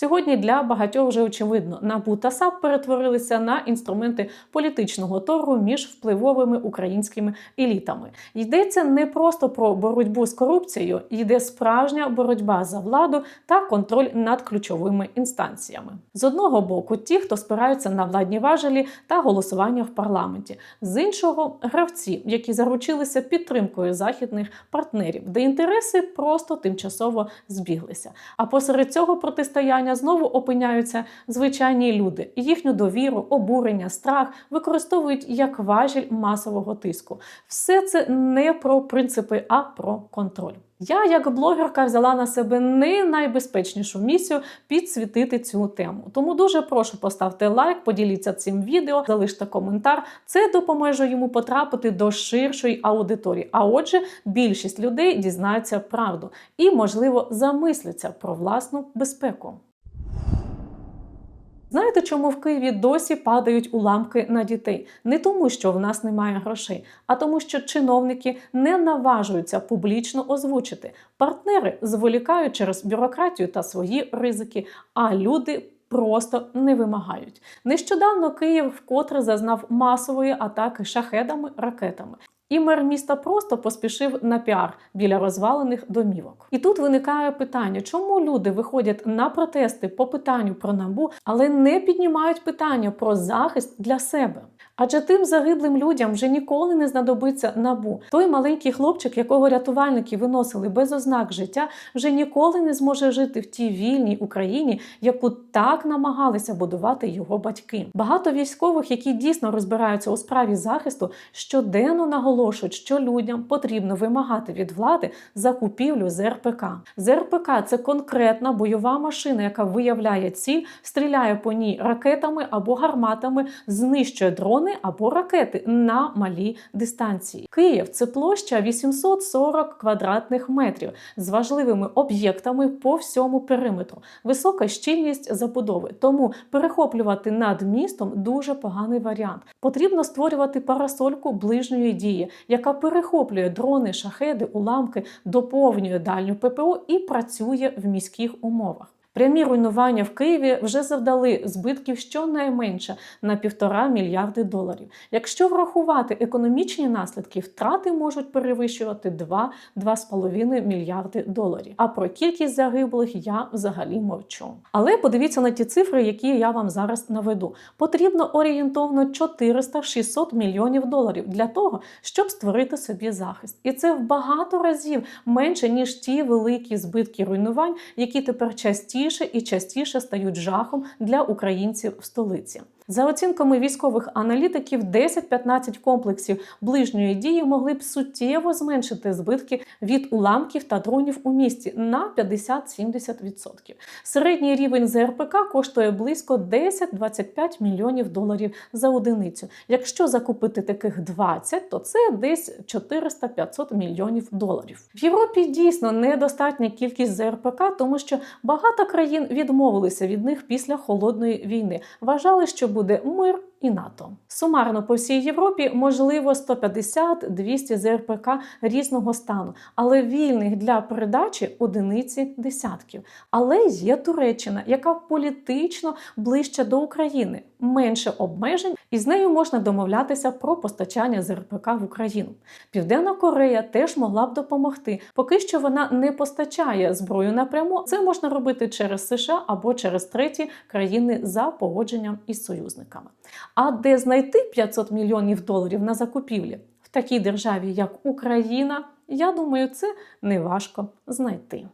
Сьогодні для багатьох вже очевидно, НАБУ та САП перетворилися на інструменти політичного торгу між впливовими українськими елітами. Йдеться не просто про боротьбу з корупцією, йде справжня боротьба за владу та контроль над ключовими інстанціями. З одного боку, ті, хто спираються на владні важелі та голосування в парламенті, з іншого гравці, які заручилися підтримкою західних партнерів, де інтереси просто тимчасово збіглися. А посеред цього протистояння знову опиняються звичайні люди. Їхню довіру, обурення, страх використовують як важіль масового тиску. Все це не про принципи, а про контроль. Я, як блогерка, взяла на себе не найбезпечнішу місію підсвітити цю тему. Тому дуже прошу поставте лайк, поділіться цим відео, залиште коментар. Це допоможе йому потрапити до ширшої аудиторії. А отже, більшість людей дізнаються правду і, можливо, замисляться про власну безпеку. Знаєте, чому в Києві досі падають уламки на дітей? Не тому, що в нас немає грошей, а тому, що чиновники не наважуються публічно озвучити. Партнери зволікають через бюрократію та свої ризики, а люди. Просто не вимагають. Нещодавно Київ вкотре зазнав масової атаки шахедами ракетами. І мер міста просто поспішив на піар біля розвалених домівок. І тут виникає питання, чому люди виходять на протести по питанню про набу, але не піднімають питання про захист для себе. Адже тим загиблим людям вже ніколи не знадобиться набу. Той маленький хлопчик, якого рятувальники виносили без ознак життя, вже ніколи не зможе жити в тій вільній Україні, яку так намагалися будувати його батьки. Багато військових, які дійсно розбираються у справі захисту, щоденно наголошують, що людям потрібно вимагати від влади закупівлю ЗРПК. ЗРПК це конкретна бойова машина, яка виявляє ціль, стріляє по ній ракетами або гарматами, знищує дрони або ракети на малій дистанції. Київ це площа 840 квадратних метрів з важливими об'єктами по всьому периметру, висока щільність забудови. Тому перехоплювати над містом дуже поганий варіант. Потрібно створювати парасольку ближньої дії, яка перехоплює дрони, шахеди, уламки, доповнює дальню ППО і працює в міських умовах. Прямі руйнування в Києві вже завдали збитків щонайменше на півтора мільярди доларів. Якщо врахувати економічні наслідки, втрати можуть перевищувати 2-2,5 мільярди доларів. А про кількість загиблих я взагалі мовчу. Але подивіться на ті цифри, які я вам зараз наведу. Потрібно орієнтовно 400-600 мільйонів доларів для того, щоб створити собі захист. І це в багато разів менше ніж ті великі збитки руйнувань, які тепер частіше частіше і частіше стають жахом для українців в столиці. За оцінками військових аналітиків, 10-15 комплексів ближньої дії могли б суттєво зменшити збитки від уламків та дронів у місті на 50-70%. Середній рівень ЗРПК коштує близько 10-25 мільйонів доларів за одиницю. Якщо закупити таких 20, то це десь 400-500 мільйонів доларів. В Європі дійсно недостатня кількість ЗРПК, тому що багато країн відмовилися від них після холодної війни. Вважали, що буде мир і НАТО. Сумарно по всій Європі можливо 150-200 ЗРПК різного стану, але вільних для передачі одиниці десятків. Але є Туреччина, яка політично ближче до України, менше обмежень, і з нею можна домовлятися про постачання ЗРПК в Україну. Південна Корея теж могла б допомогти. Поки що вона не постачає зброю напряму. Це можна робити через США або через треті країни за погодженням із союзниками. А де знайти 500 мільйонів доларів на закупівлі в такій державі, як Україна, я думаю, це неважко знайти.